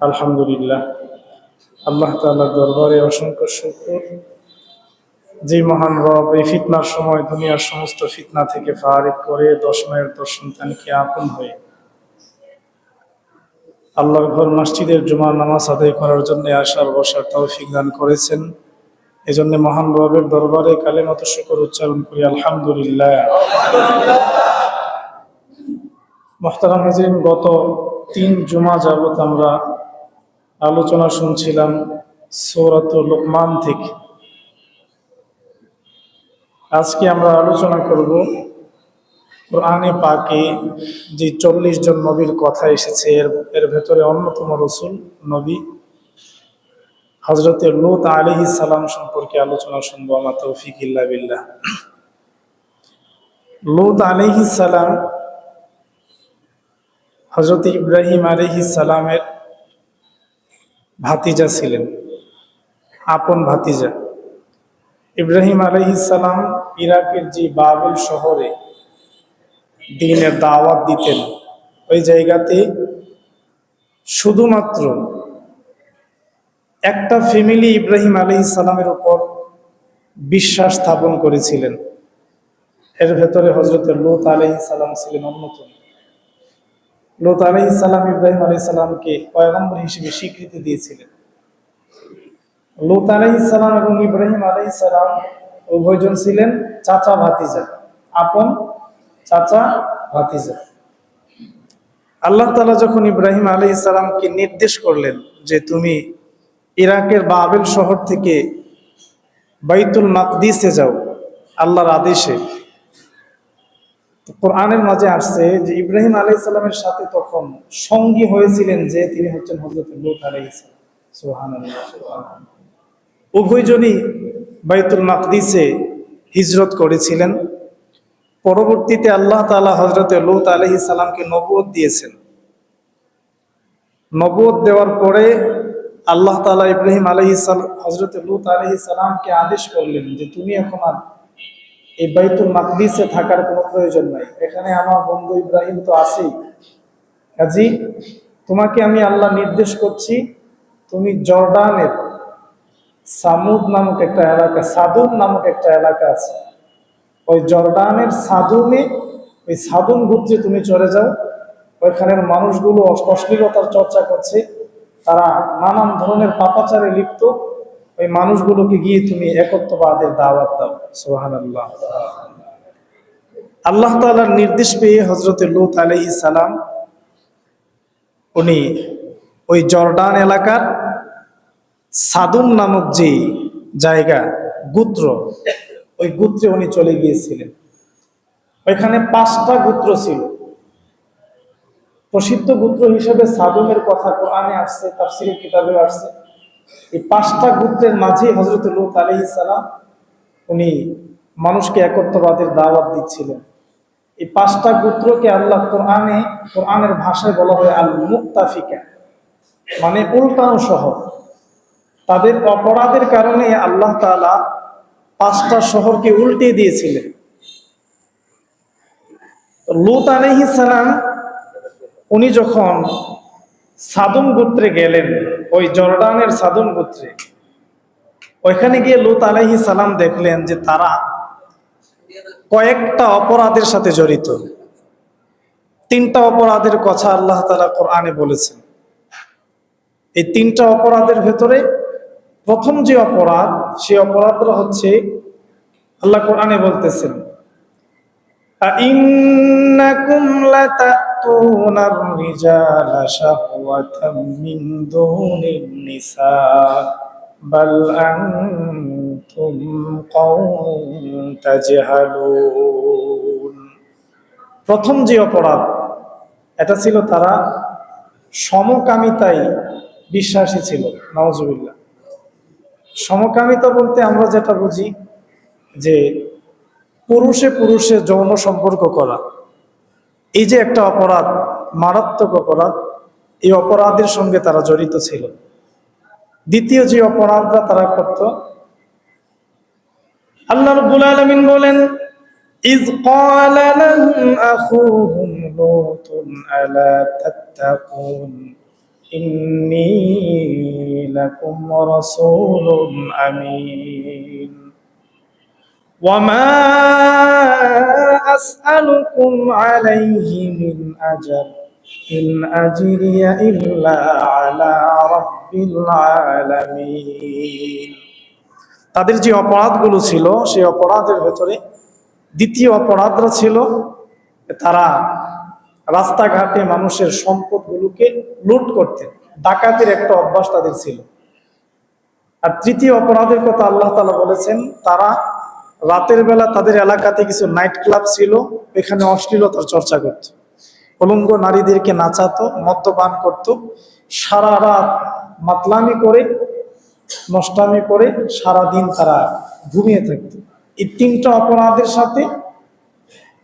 আলহামদুলিল্লাহ। আল্লাহ তাআলার দরবারে অসংখ্য শুকর। যে মহান রব এই ফিতনার সময় দুনিয়ার সমস্ত ফিতনা থেকে ফারিক করে দশ মায়ের দশ সন্তানকে আপন হয়ে? আল্লাহ ঘর মসজিদের জুমার নামাজ আদায় করার জন্য আসার বসার তৌফিক দান করেছেন। এজন্য মহান রবের দরবারে কালে মতো শুকর উচ্চারণ করি, আলহামদুলিল্লাহ। মোহতারাম গত তিন জুমা যাবত আমরা আলোচনা শুনছিলাম সৌরাত লোকমান থেকে। আজকে আমরা আলোচনা করব কোরআনে পাকে যে চল্লিশ জন নবীর কথা এসেছে, এর এর ভেতরে অন্যতম রসুল নবী। হজরতের লুত আলিহি সালাম সম্পর্কে আলোচনা শুনব, আমার তৌফিক ইল্লা বিল্লাহ। লুত আলিহি সালাম হজরত ইব্রাহিম আলিহি সালামের ভাতিজা ছিলেন, আপন ভাতিজা। ইব্রাহিম সালাম ইরাকের যে বাবেল শহরে দিনের দাওয়াত দিতেন, ওই জায়গাতে শুধুমাত্র একটা ফ্যামিলি ইব্রাহিম সালামের উপর বিশ্বাস স্থাপন করেছিলেন। এর ভেতরে হজরতের লোত সালাম ছিলেন অন্যতম। লোত সালাম ইব্রাহিম আলাই সালামকে পয়গম্বর হিসেবে স্বীকৃতি দিয়েছিলেন। লুত আলাইসালাম এবং ইব্রাহিম আলাইসালাম উভয়জন ছিলেন চাচা ভাতিজা। আপন চাচা ভাতিজা। আল্লাহ তালা যখন ইব্রাহিম আলাই সালামকে নির্দেশ করলেন যে তুমি ইরাকের বাবেল শহর থেকে বাইতুল মাকদিসে যাও, আল্লাহর আদেশে কোরআনের মাঝে আসছে যে ইব্রাহিম আলাই সালামের সাথে তখন সঙ্গী হয়েছিলেন যে তিনি হচ্ছেন হজরত লুত আলাইসালাম সোহান উভয়জনই বাইতুল মাকদিসে হিজরত করেছিলেন। পরবর্তীতে আল্লাহ তালা হজরত লুত আলহি সালামকে নবুয় দিয়েছেন। নবুয় দেওয়ার পরে আল্লাহ তালা ইব্রাহিম আলহি হজরত লুত আলহি সালামকে আদেশ করলেন যে তুমি এখন আর এই বাইতুল মাকদিসে থাকার কোনো প্রয়োজন নাই। এখানে আমার বন্ধু ইব্রাহিম তো আছেই। কাজী, তোমাকে আমি আল্লাহ নির্দেশ করছি, তুমি জর্ডানের সামুদ নামক একটা এলাকা, সাদুন নামক একটা এলাকা আছে। ওই জর্ডানের সাদুনে, ওই সাদুন গোত্রে তুমি চলে যাও। ওইখানের মানুষগুলো অশ্লীলতার চর্চা করছে। তারা নানান ধরনের পাপাচারে লিপ্ত। ওই মানুষগুলোকে গিয়ে তুমি একত্ববাদের দাওয়াত দাও। সোহান আল্লাহ আল্লাহ তালার নির্দেশ পেয়ে হজরত লুত আলহি সালাম, উনি ওই জর্ডান এলাকার সাদুন নামক যে জায়গা, গুত্র, ওই গুত্রে উনি চলে গিয়েছিলেন। ওইখানে পাঁচটা গুত্র ছিল। প্রসিদ্ধ গুত্র হিসেবে সাদুমের কথা কোরআনে আসছে তার তাফসিরের কিতাবে আসছে। এই পাঁচটা গুত্রের মাঝেই হজরত লুত আলহি সালাম, উনি মানুষকে একত্ববাদের দাওয়াত দিচ্ছিলেন। এই পাঁচটা গুত্রকে আল্লাহ কোরআনে, কোরআনের ভাষায় বলা হয় আল মুক্তাফিকা মানে উল্টানো শহর। তাদের অপরাধের কারণে আল্লাহ তালা পাঁচটা শহরকে উল্টে দিয়েছিলেন। লুত আলহি সালাম, উনি যখন সাদুম গোত্রে গেলেন ওই জর্ডানের সাধন গোত্রে ওইখানে গিয়ে লুত আলহি সালাম দেখলেন যে তারা কয়েকটা অপরাধের সাথে জড়িত। তিনটা অপরাধের কথা আল্লাহ তালা কোরআনে বলেছেন। এই তিনটা অপরাধের ভেতরে প্রথম যে অপরাধ সে অপরাধটা হচ্ছে আল্লাহ কোরআনে বলতেছেন أئنكم لتأتون الرجال شهوة من دون النساء بل أنتم قوم تجهلون প্রথম যে অপরাধ এটা ছিল তারা সমকামিতাই বিশ্বাসী ছিল নওয়াজুবিল্লাহ সমকামিতা বলতে আমরা যেটা বুঝি যে পুরুষে পুরুষে যৌন সম্পর্ক করা এই যে একটা অপরাধ মারাত্মক অপরাধ এই অপরাধের সঙ্গে তারা জড়িত ছিল দ্বিতীয় যে অপরাধটা তারা করত আল্লাহ রব্বুল আলমিন বলেন إذ قال لهم أخوهم لوط ألا تتقون إني لكم رسول أمين وما أسألكم عليه من أجر إن أجري إلا على رب العالمين তাদের যে অপরাধগুলো ছিল সেই অপরাধের ভেতরে দ্বিতীয় অপরাধরা ছিল তারা রাস্তাঘাটে মানুষের সম্পদগুলোকে লুট করতেন ডাকাতের একটা অভ্যাস তাদের ছিল আর তৃতীয় অপরাধের কথা আল্লাহ তালা বলেছেন তারা রাতের বেলা তাদের এলাকাতে কিছু নাইট ক্লাব ছিল, এখানে অশ্লীলতার চর্চা করত। অলঙ্গ নারীদেরকে নাচাতো, মদ্যপান করত, সারা রাত মাতলামি করে, নষ্টামি করে সারা দিন তারা ঘুমিয়ে থাকত। এই তিনটা অপরাধের সাথে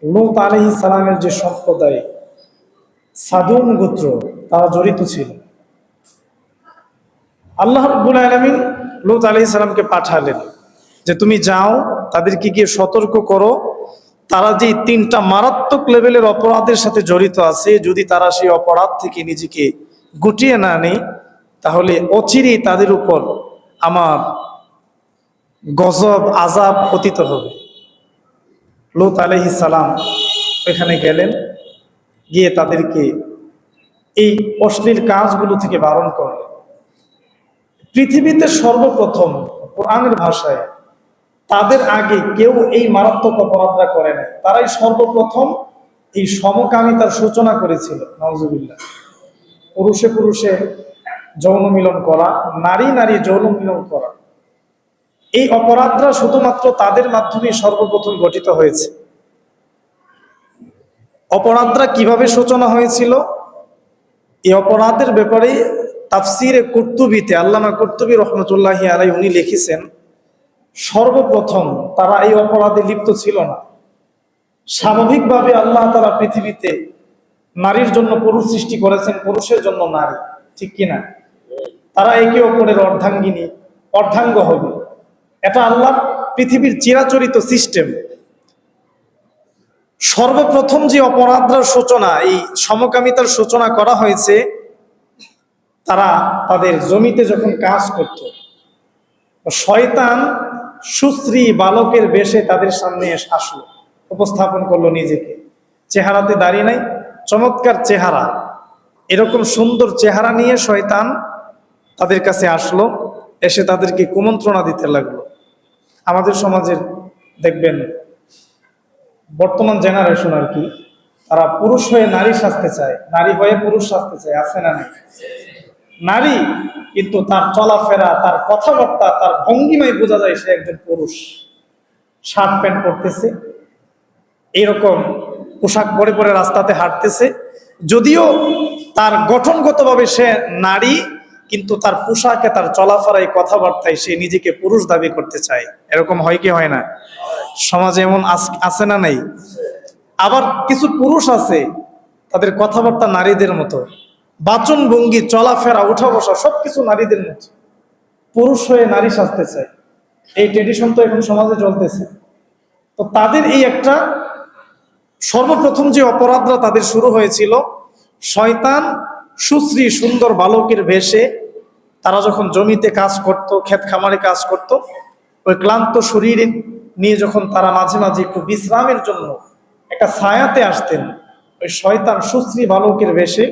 লুত আলহ সালামের যে সম্প্রদায় সাদুন গোত্র, তারা জড়িত ছিল। আল্লাহ রব্বুল আলমিন লুত আলহি সালামকে পাঠালেন যে, তুমি যাও তাদেরকে গিয়ে সতর্ক করো। তারা যে তিনটা মারাত্মক লেভেলের অপরাধের সাথে জড়িত আছে, যদি তারা সেই অপরাধ থেকে নিজেকে গুটিয়ে না নেয়, তাহলে অচিরেই তাদের উপর আমার গজব আজাব পতিত হবে। লুত আলহি সালাম এখানে গেলেন, গিয়ে তাদেরকে এই অশ্লীল কাজগুলো থেকে বারণ করলেন। পৃথিবীতে সর্বপ্রথম কোরআনের ভাষায় তাদের আগে কেউ এই মারাত্মক অপরাধটা করে নাই। তারাই সর্বপ্রথম এই সমকামিতার সূচনা করেছিল। নজুবিল্লা পুরুষে পুরুষে যৌন মিলন করা, নারী নারী যৌন মিলন করা। এই অপরাধরা শুধুমাত্র তাদের মাধ্যমে সর্বপ্রথম গঠিত হয়েছে। অপরাধরা কীভাবে সূচনা হয়েছিল? এই অপরাধের ব্যাপারে তাফসিরে কুর্তুবিতে, আল্লামা কুর্তুবী রহমতুল্লাহ আলাই উনি লিখেছেন সর্বপ্রথম তারা এই অপরাধে লিপ্ত ছিল না। স্বাভাবিকভাবে আল্লাহ তারা পৃথিবীতে নারীর জন্য পুরুষ সৃষ্টি করেছেন, পুরুষের জন্য নারী, ঠিক কিনা তারা একে অপরের অর্ধাঙ্গিনী, অর্ধাঙ্গ হবে। এটা আল্লাহ পৃথিবীর চিরাচরিত সিস্টেম। সর্বপ্রথম যে অপরাধের সূচনা, এই সমকামিতার সূচনা করা হয়েছে, তারা তাদের জমিতে যখন কাজ করত, শয়তান সুশ্রী বালকের বেশে তাদের সামনে আসলো উপস্থাপন করল নিজেকে। চেহারাতে দাঁড়িয়ে নাই, চমৎকার চেহারা। এরকম সুন্দর চেহারা নিয়ে শয়তান তাদের কাছে আসলো, এসে তাদেরকে কুমন্ত্রণা দিতে লাগল। আমাদের সমাজের, দেখবেন, বর্তমান জেনারেশন আর কি, তারা পুরুষ হয়ে নারী সাজতে চায়, নারী হয়ে পুরুষ সাজতে চায়, আছে না নেই? নারী, কিন্তু তার চলাফেরা, তার কথাবার্তা, তার ভঙ্গিমায় বোঝা যায় সে একজন পুরুষ। শার্ট প্যান্ট পরতেছে, এরকম পোশাক পরে পরে রাস্তাতে হাঁটতেছে। যদিও তার গঠনগতভাবে সে নারী, কিন্তু তার পোশাকে, তার চলাফেরায়, কথাবার্তায় সে নিজেকে পুরুষ দাবি করতে চায়। এরকম হয় কি হয় না? সমাজে এমন আছে না নাই? আবার কিছু পুরুষ আছে, তাদের কথাবার্তা নারীদের মতো। বাচন ভঙ্গি, চলাফেরা উঠা বসা সবকিছু নারীদের মধ্যে। পুরুষ হয়ে নারী সাজতে চায়। এই ট্রেডিশন তো এখন সমাজে চলতেছে। তো তাদের এই একটা সর্বপ্রথম যে অপরাধরা তাদের শুরু হয়েছিল, শয়তান সুশ্রী, সুন্দর বালকের ভেষে তারা যখন জমিতে কাজ করত, ক্ষেত খামারে কাজ করত, ওই ক্লান্ত শরীর নিয়ে যখন তারা মাঝে মাঝে একটু বিশ্রামের জন্য একটা ছায়াতে আসতেন, ওই শয়তান সুশ্রী বালকের বেশে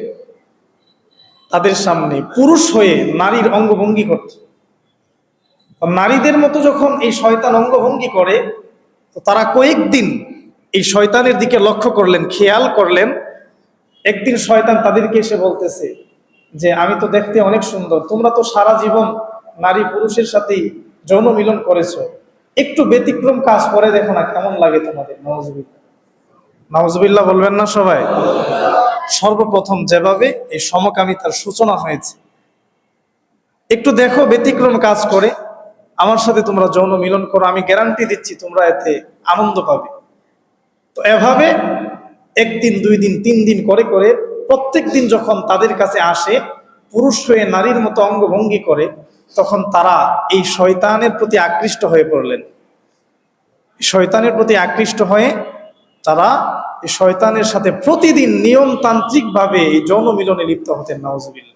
তাদের সামনে পুরুষ হয়ে নারীর অঙ্গভঙ্গি করত তো নারীদের মতো যখন এই শয়তান অঙ্গভঙ্গি করে, তো তারা কয়েকদিন এই শয়তানের দিকে লক্ষ্য করলেন, খেয়াল করলেন। একদিন শয়তান তাদেরকে এসে বলতেছে যে, আমি তো দেখতে অনেক সুন্দর, তোমরা তো সারা জীবন নারী পুরুষের সাথেই যৌন মিলন করেছ। একটু ব্যতিক্রম কাজ করে দেখো না কেমন লাগে তোমাদের। নওয়াজবিল্লা নওয়াজবিল্লা বলবেন না সবাই? সর্বপ্রথম যেভাবে এই সমকামিতার সূচনা হয়েছে। একটু দেখো, ব্যতিক্রম কাজ করে। আমার সাথে তোমরা যৌন মিলন করো, আমি গ্যারান্টি দিচ্ছি তোমরা এতে আনন্দ পাবে। তো এভাবে একদিন, দুই দিন, তিন দিন করে করে প্রত্যেক দিন যখন তাদের কাছে আসে, পুরুষ হয়ে নারীর মতো অঙ্গভঙ্গি করে, তখন তারা এই শয়তানের প্রতি আকৃষ্ট হয়ে পড়লেন। শয়তানের প্রতি আকৃষ্ট হয়ে তারা শয়তানের সাথে প্রতিদিন নিয়মতান্ত্রিকভাবে এই যৌন মিলনে লিপ্ত হতেন নওয়াজবিল্লা